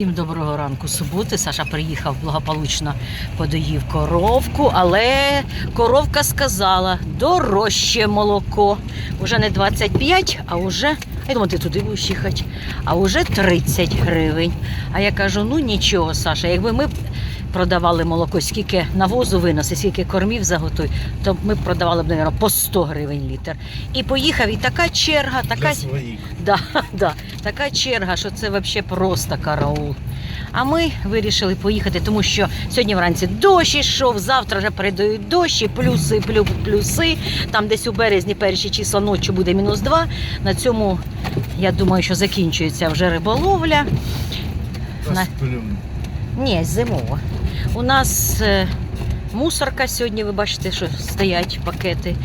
Всім доброго ранку суботи. Саша приїхав благополучно подоїв коровку, але коровка сказала дорожче молоко. Уже не 25, а вже, я думаю, ти туди будеш їхати, а вже 30 гривень. А я кажу: ну нічого, Саша, якби ми продавали молоко, скільки навозу виноси, скільки кормів заготуй, то ми б продавали б, мабуть, по 100 гривень літр. І поїхав, і така черга, така Для своїх. Да, да, така черга, що це взагалі просто караул. А ми вирішили поїхати, тому що сьогодні вранці дощ ішов, завтра вже передають дощі, плюси, плю, плюси. Там десь у березні перші числа ночі буде мінус 2. На цьому я думаю, що закінчується вже риболовля. На-. Ні, зимова. У нас е, мусорка сьогодні, ви бачите, що стоять пакети,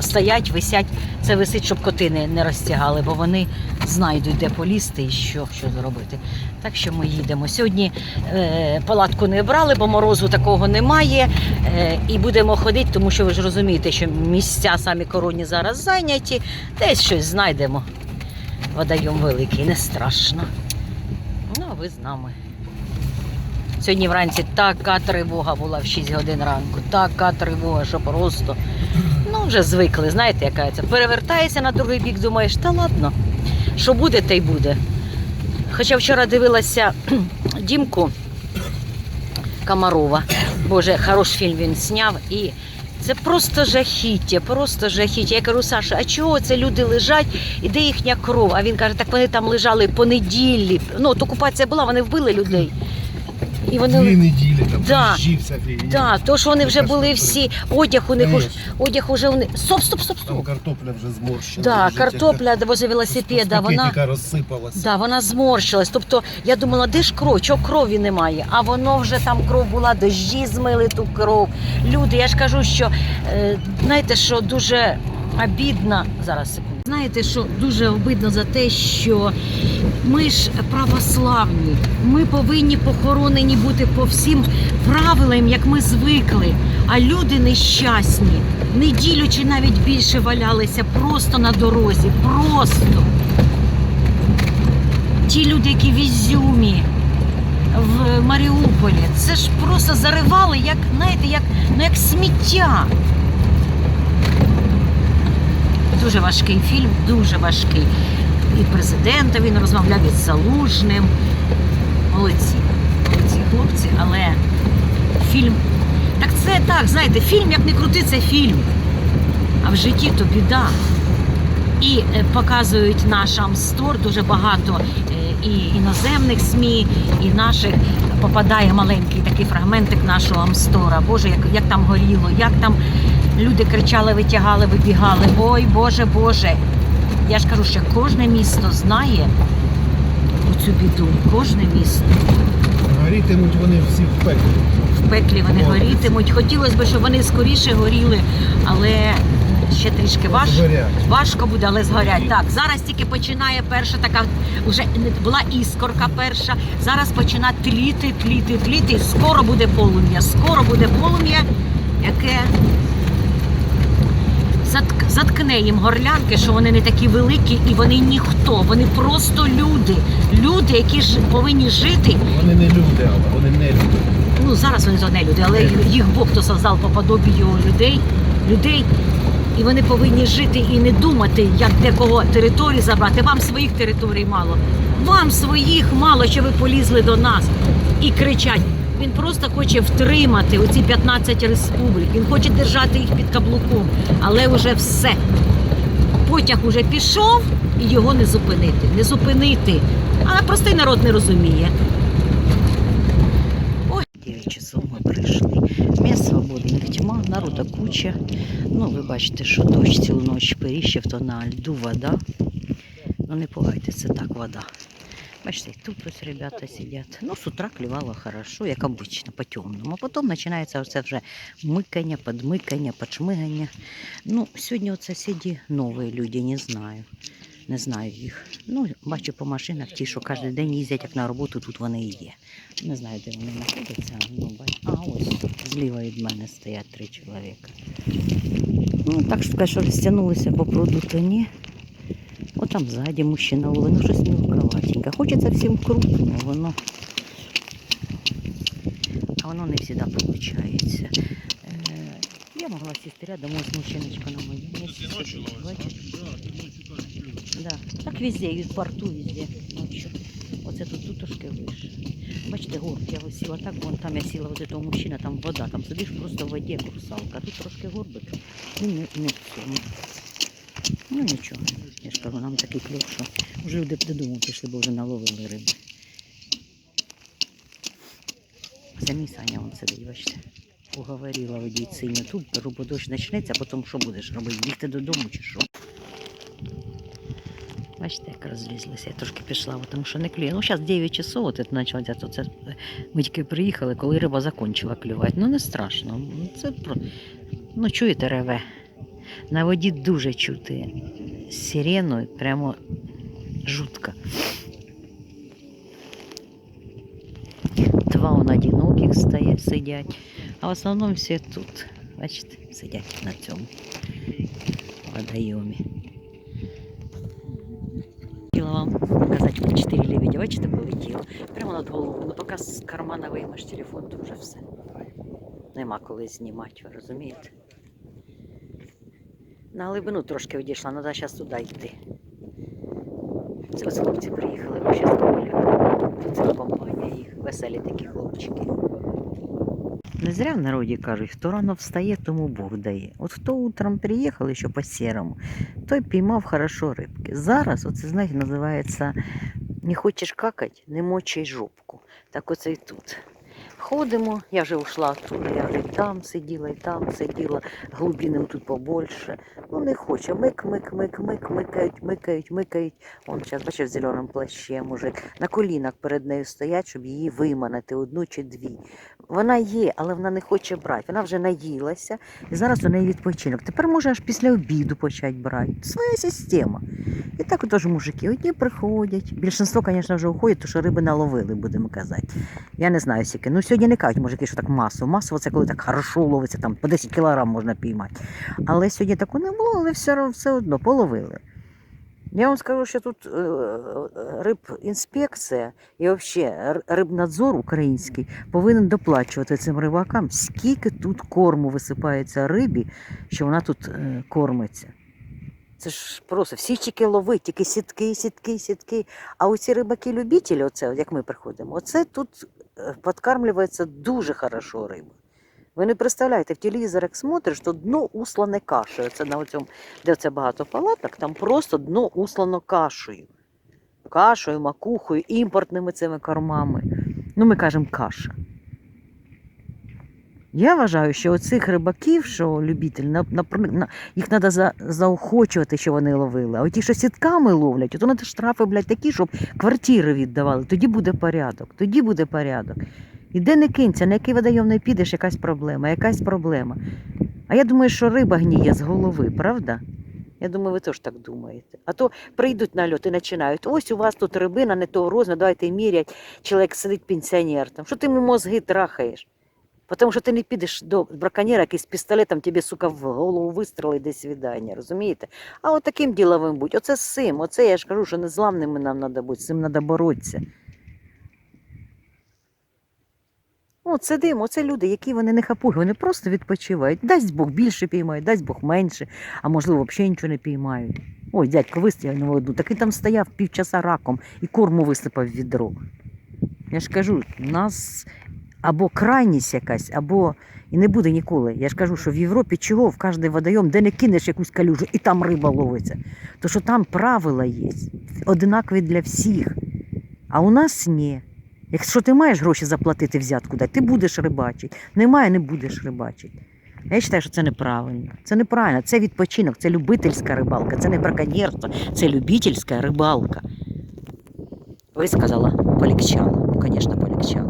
стоять, висять. Це висить, щоб коти не, не розтягали, бо вони знайдуть, де полізти і що, що зробити. Так що ми їдемо. Сьогодні е, палатку не брали, бо морозу такого немає. Е, і будемо ходити, тому що ви ж розумієте, що місця самі коронні зараз зайняті. Десь щось знайдемо. Водойом великий, не страшно. Ну, а ви з нами. Сьогодні вранці така тривога була в 6 годин ранку. Така тривога, що просто ну вже звикли. Знаєте, яка це перевертається на другий бік, думаєш, та ладно, що буде, те й буде. Хоча вчора дивилася Дімку Комарова. Боже, хороший фільм він зняв і. Це просто жахіття, просто жахіття. Я кажу, Саша, а чого це люди лежать і де їхня кров? А він каже, так вони там лежали по неділі. Ну, от окупація була, вони вбили людей. І вони Дві неділі там Да. вся фігня. так, то що вони вже були всі, одяг у них уж, одяг уже у них. Стоп, стоп, стоп, Там стоп. картопля вже зморщена. Да, лежить, картопля возле яка велосипеда, вона, пакетика да, вона зморщилась. Тобто я думала, де ж кров? Чого крові немає? А воно вже там кров була, дощі змили ту кров. Люди, я ж кажу, що е, знаєте, що дуже обідно. Зараз секунду. Знаєте, що дуже обидно за те, що ми ж православні, ми повинні похоронені бути по всім правилам, як ми звикли. А люди нещасні, неділю чи навіть більше валялися просто на дорозі. Просто ті люди, які в Ізюмі, в Маріуполі, це ж просто заривали, як знаєте, як, ну, як сміття. Дуже важкий фільм, дуже важкий. І президента він розмовляв із Залужним. Молодці, молодці хлопці, але фільм. Так це так, знаєте, фільм, як не крути, це фільм. А в житті то біда. І е, показують наш Амстор дуже багато е, і іноземних СМІ, і наших попадає маленький такий фрагментик нашого Амстора. Боже, як, як там горіло, як там люди кричали, витягали, вибігали. Ой, Боже, Боже. Я ж кажу, що кожне місто знає цю біду. Кожне місто. Горітимуть вони всі в пеклі. В пеклі вони Молодці. горітимуть. Хотілося б, щоб вони скоріше горіли, але ще трішки важко. Важко буде, але згорять. Так, зараз тільки починає перша така, вже була іскорка перша. Зараз починає тліти, тліти, тліти. Скоро буде полум'я. Скоро буде полум'я, яке заткне їм горлянки, що вони не такі великі і вони ніхто. Вони просто люди. Люди, які ж повинні жити. Вони не люди, але вони не люди. Ну зараз вони то не люди, але їх Бог то создав по подобію людей, людей. І вони повинні жити і не думати, як де кого території забрати. Вам своїх територій мало. Вам своїх мало, що ви полізли до нас і кричать. Він просто хоче втримати оці 15 республік. Він хоче держати їх під каблуком, але вже все. Потяг уже пішов і його не зупинити. Не зупинити. А простий народ не розуміє. Ой, 9 часов ми прийшли. Місць свободних тьма, народа куча. Ну, ви бачите, що дощ цілу ніч періщив, то на льду вода. Ну не пугайтесь, це так вода. Бачите, тут ось ребята сидять. Ну, з утра клювало хорошо, як обично, по темному. А потім починається оце вже микання, подмикання, подшмигання. Ну, сьогодні от сусіді нові люди, не знаю. Не знаю їх. Ну, бачу по машинах ті, що кожен день їздять як на роботу, тут вони і є. Не знаю, де вони знаходяться. Ну, а ось зліва від мене стоять три чоловіка. Ну, так що, що розтягнулися по пруду, то ні. О, там ззаді мужчина, воно щось мілковатенько. Хочеться всім крупного, воно а воно не завжди виходить. Е, я могла сісти рядом, ось мужчиночка на моєму місці. Да. Так везде, і в порту везде. Оце тут тут трошки вище. Бачите, горб, я ось сіла так, вон там я сіла, от того мужчина, там вода, там сидиш просто в воді, як русалка. А Тут трошки горбик. І не, не в цьому. Ну нічого. Я ж кажу, нам такий кльов, що вже люди додому пішли, бо вже наловили риби. Самі Саня вон сидить, бачите. Уговорила водіть синю тут, беру, бо дощ почнеться, а потім що будеш робити? Бігти додому чи що? Бачите, як розлізлися. Я трошки пішла, тому що не клює. Ну, зараз 9 часов, от почалося, то це ми тільки приїхали, коли риба закінчила клювати. Ну, не страшно. Це. Ну, чуєте, реве. На воді дуже чути сирену, прямо жутко. Два он одиноких стоять, сидять, а в основному всі тут. Бачите, сидять на цьому водойомі. Хотіла вам показати, от 4 лебедя, бачите, полетіло. Прямо над головою. Ну, поки з кармана виймеш телефон, то вже все. Нема коли знімати, ви розумієте? На глибину трошки відійшла, треба зараз туди йти. Це ось хлопці приїхали, бо зараз коваля. Тут компанія їх, веселі такі хлопчики. Не зря в народі кажуть, хто рано встає, тому Бог дає. От хто утром приїхав, ще по сірому, той піймав хорошо рибки. Зараз, оце знаєте, називається не хочеш какать, не мочай жопку. Так оце і тут. Ходимо, я вже ушла оттуда, я вже і там сиділа, і там сиділа, глибинам тут побольше. Ну не хоче. Мик, мик, мик, мик, микають, микають, микають. Он зараз, бачиш, в зеленому плащі мужик. На колінах перед нею стоять, щоб її виманити одну чи дві. Вона є, але вона не хоче брати. Вона вже наїлася, і зараз у неї відпочинок. Тепер може аж після обіду почати брати. Своя система. І так отож мужики одні приходять. Більшинство, звісно, вже уходять, тому що риби наловили, будемо казати. Я не знаю, скільки. Ну сьогодні не кажуть, мужики, що так масово. Масово це коли так хорошо ловиться, там по 10 кілограм можна піймати. Але сьогодні такого не було, але все, все одно половили. Я вам скажу, що тут е, е, рибінспекція і взагалі рибнадзор український повинен доплачувати цим рибакам, скільки тут корму висипається рибі, що вона тут е, кормиться. Це ж просто всі тільки ловить, тільки сітки, сітки, сітки. А оці рибаки-любителі, оце, як ми приходимо, оце тут е, подкармлюється дуже хорошо риба. Ви не представляєте, в телевізор, як смотриш, то дно услане кашею. Це на цьому, де це багато палаток, там просто дно услано кашею. Кашею, макухою, імпортними цими кормами. Ну, ми кажемо каша. Я вважаю, що оцих рибаків, що любителі, на, на, на, їх треба за, заохочувати, що вони ловили. А ті, що сітками ловлять, то треба штрафи, блядь, такі, щоб квартири віддавали. Тоді буде порядок. Тоді буде порядок. І де не кинься, на який водойом не підеш, якась проблема, якась проблема. А я думаю, що риба гніє з голови, правда? Я думаю, ви теж так думаєте. А то прийдуть на льот і починають. Ось у вас тут рибина не того розміру, давайте мірять. Чоловік сидить пенсіонер там. Що ти йому мозги трахаєш? Тому що ти не підеш до браконьєра, який з пістолетом тобі, сука, в голову вистрелить до свідання, розумієте? А от таким діловим будь. Оце з цим. Оце я ж кажу, що незламними нам треба бути, з цим треба боротися. От сидимо, оце люди, які вони не хапуги, вони просто відпочивають. Дасть Бог більше піймають, дасть Бог менше, а можливо, взагалі нічого не піймають. Ой, дядько, вистріляв на воду. Так він там стояв півчаса раком і корму висипав в відро. Я ж кажу, нас або крайність якась, або і не буде ніколи. Я ж кажу, що в Європі чого в кожний водойом, де не кинеш якусь калюжу, і там риба ловиться. То що там правила є, одинакові для всіх. А у нас ні. Якщо ти маєш гроші заплатити взятку дати, ти будеш рибачити. Немає, не будеш рибачити. Я вважаю, що це неправильно. Це неправильно. Це відпочинок, це любительська рибалка, це не браконьєрство, це любительська рибалка. Висказала, полегчало. Ну, звісно, полегчало.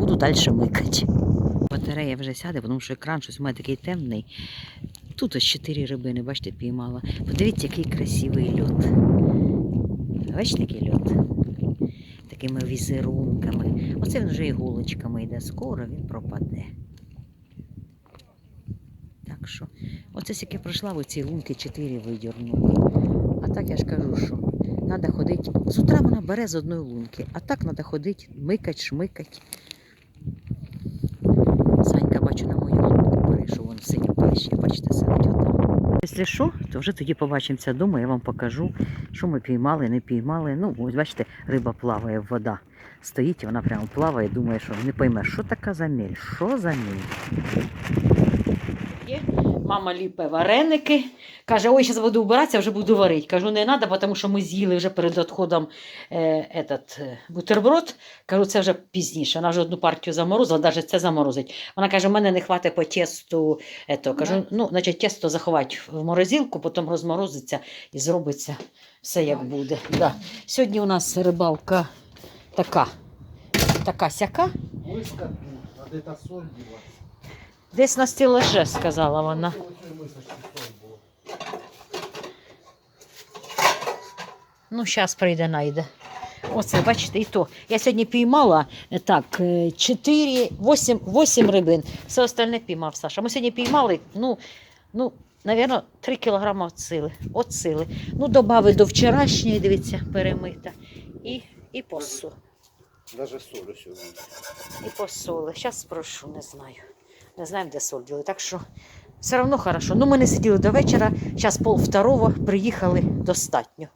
Буду далі микати. Батарея вже сяде, тому що екран щось у мене такий темний. Тут ось чотири рибини, бачите, піймала. Подивіться, який красивий льот. Бачите, який льот? Такими візерунками. Оце він вже іголочками йде. Скоро він пропаде. Так що, оце сяке пройшла, оці лунки чотири видірнула. А так я ж кажу, що треба ходити. З утра вона бере з одної лунки, а так треба ходити, микать, шмикать. Янка, бачу, на мою лунку перейшов, вон сидів плещі, бачите, сидить отам. Якщо що, то вже тоді побачимося вдома, я вам покажу, що ми піймали, не піймали. Ну, ось бачите, риба плаває, вода стоїть, і вона прямо плаває, думає, що не пойме, що така за міль, що за міль. Мама ліпе вареники. Каже, ой, зараз буду вбиратися, вже буду варити. Кажу, не треба, тому що ми з'їли вже перед відходом е, этот, е, бутерброд. Кажу, це вже пізніше. Вона вже одну партію заморозила, навіть це заморозить. Вона каже, в мене не хватить по тесту. Ето. Кажу, ну, значить, тесто заховати в морозилку, потім розморозиться і зробиться все як буде. Да. Сьогодні у нас рибалка така. Така сяка. Миска а де та соль ділась? Десь на стілаже, сказала вона. Ну, зараз прийде, найде. Оце, бачите, і то. Я сьогодні піймала е, так, 4, 8, 8 рибин. Все остальне піймав Саша. Ми сьогодні піймали, ну, ну, Навірно, 3 кілограми. От сили. Ну, додали до вчорашньої, дивіться, перемита. І, і посол. Даже соль сьогодні. І посоли. Зараз спрошу, не знаю. Не знаємо, де соль діли. Так що все одно хорошо. Ну, ми не сиділи до вечора. Зараз пол второго приїхали достатньо.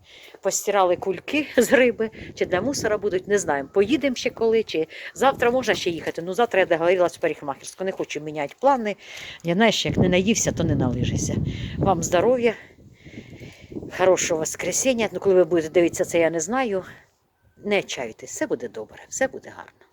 Постирали кульки з риби, чи для мусора будуть, не знаємо. Поїдемо ще коли, чи завтра можна ще їхати. Ну, завтра я договорилась в парикмахерську. Не хочу міняти плани. Я знаєш, як не наївся, то не налижися. Вам здоров'я, хорошого воскресіння. Ну, коли ви будете дивитися це, я не знаю. Не чаюйтесь, все буде добре, все буде гарно.